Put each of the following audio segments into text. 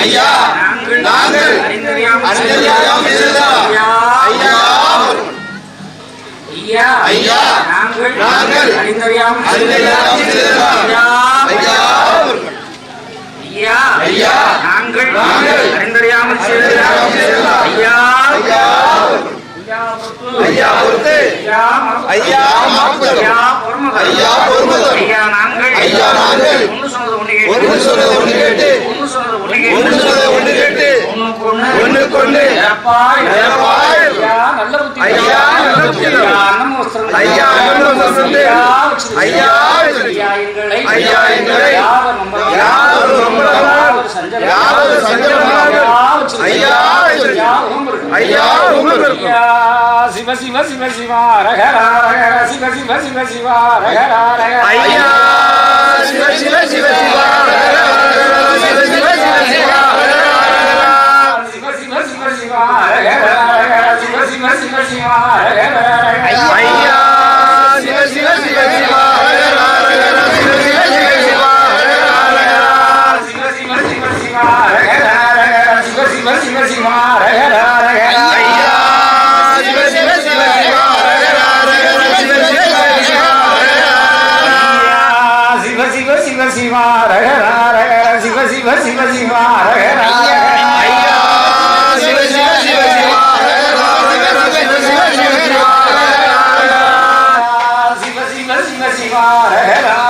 ஐயா நாங்கள் ஐயா நாங்கள் ஐயா பொறுக்கும் ஐயா ஐயா நாங்கள் அறிந்தறியாமல் ஐயா ஐயா பொறுத்து ஐயா மறப்பு- ஐயா மாப்புதல். ஐயா பொறுமுதல். ஐயா பொறுமுதல். ஐயா நாங்கள் ஐயா நாங்கள் ஒன்று சொன்னது ஒன்று கேட்டு. ஒன்று கேட்டு. ஒன்று இழப்பாய். ஐயா ஐயா ஐயா ஐயா எங்களை சஞ்சலம். ஐயா. ஐயா வச்சிரு. ஐயா உடம்பு இருக்கு. ஐயா உங்கள் இருக்கும் ஐயா சிவ சிவ சிவ சிவா ரகரா ரகர சிவ சிவ சிவ சிவா ரகரா ரகர ஐயா சிவ சிவ சிவ சிவா சிவ சிவ சிவ சிவா சிவ சிவ சிவ சிவா ரகரா ரகர சிவ சிவ சிவ சிவா ரகரா ரகர ஐயா சிவ சிவ சிவ சிவா சிவ சிவ சிவ சிவா சிவ சிவ சிவ சிவா ரகரா ரகர சிவ சிவ சிவ சிவா ரகரா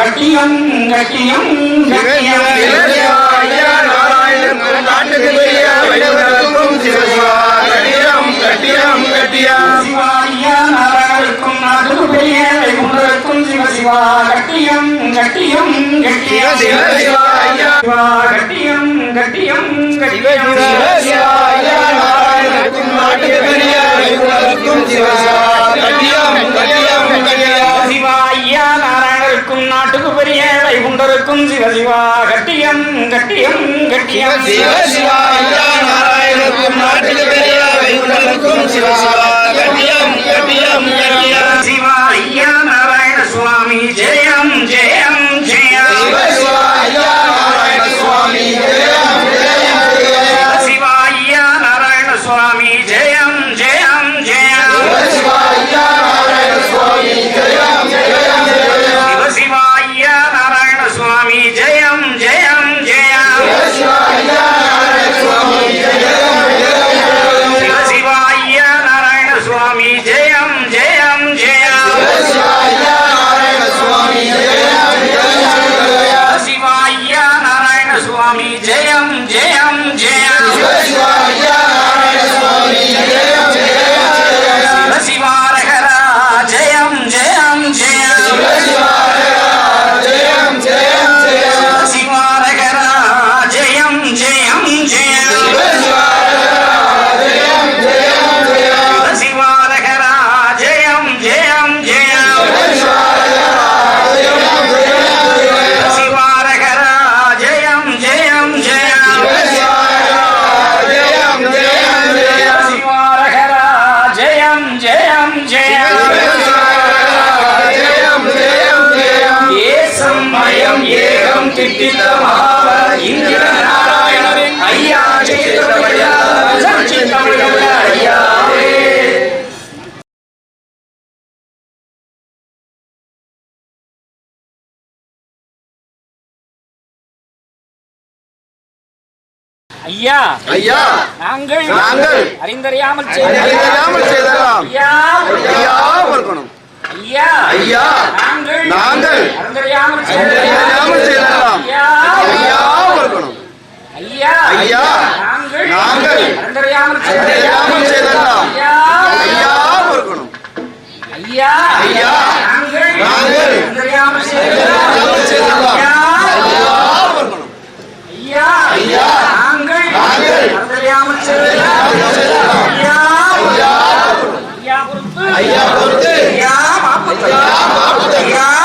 கட்டியம் கட்டியம் கட்டியம் கட்டியம் சிவசிவா கட்டியம். கட்டியம் கட்டியம் சிவாயா நாராயணருக்கும் நாட்டுக்கு பெரிய வைகுண்டருக்கும் சிவ கட்டியம் கட்டியம் கட்டியம் சிவா நாராயண சுவாமி ஜெயம் ஜெயம் ஐயா நாராயண சுவாமி ஐயா. ஐயா. நாங்கள் நாங்கள் அறிந்தறியாமல் அறிந்தறியாமல் செய்தலாம் ஐயா. ஐயா இருக்கணும் ஐயா. ஐயா. நாங்கள் நாங்கள் அறிந்தறியாமல் அறிந்தறியாமல் செய்தலாம் ஐயா. இருக்கணும் ஐயா. ஐயா. நாங்கள் நாங்கள் அறிந்தறியாமல் அறிந்தறியாமல் செய்தலாம் ஐயா. இருக்கணும் ஐயா. ஐயா. நாங்கள் நாங்கள் அறிந்தறியாமல் செய்தலாம் ஐயா. இருக்கணும் ஐயா. ஐயா. ஐயா பொறுத்து ஐயா மாப்பு ஐயா மாப்பு ஐயா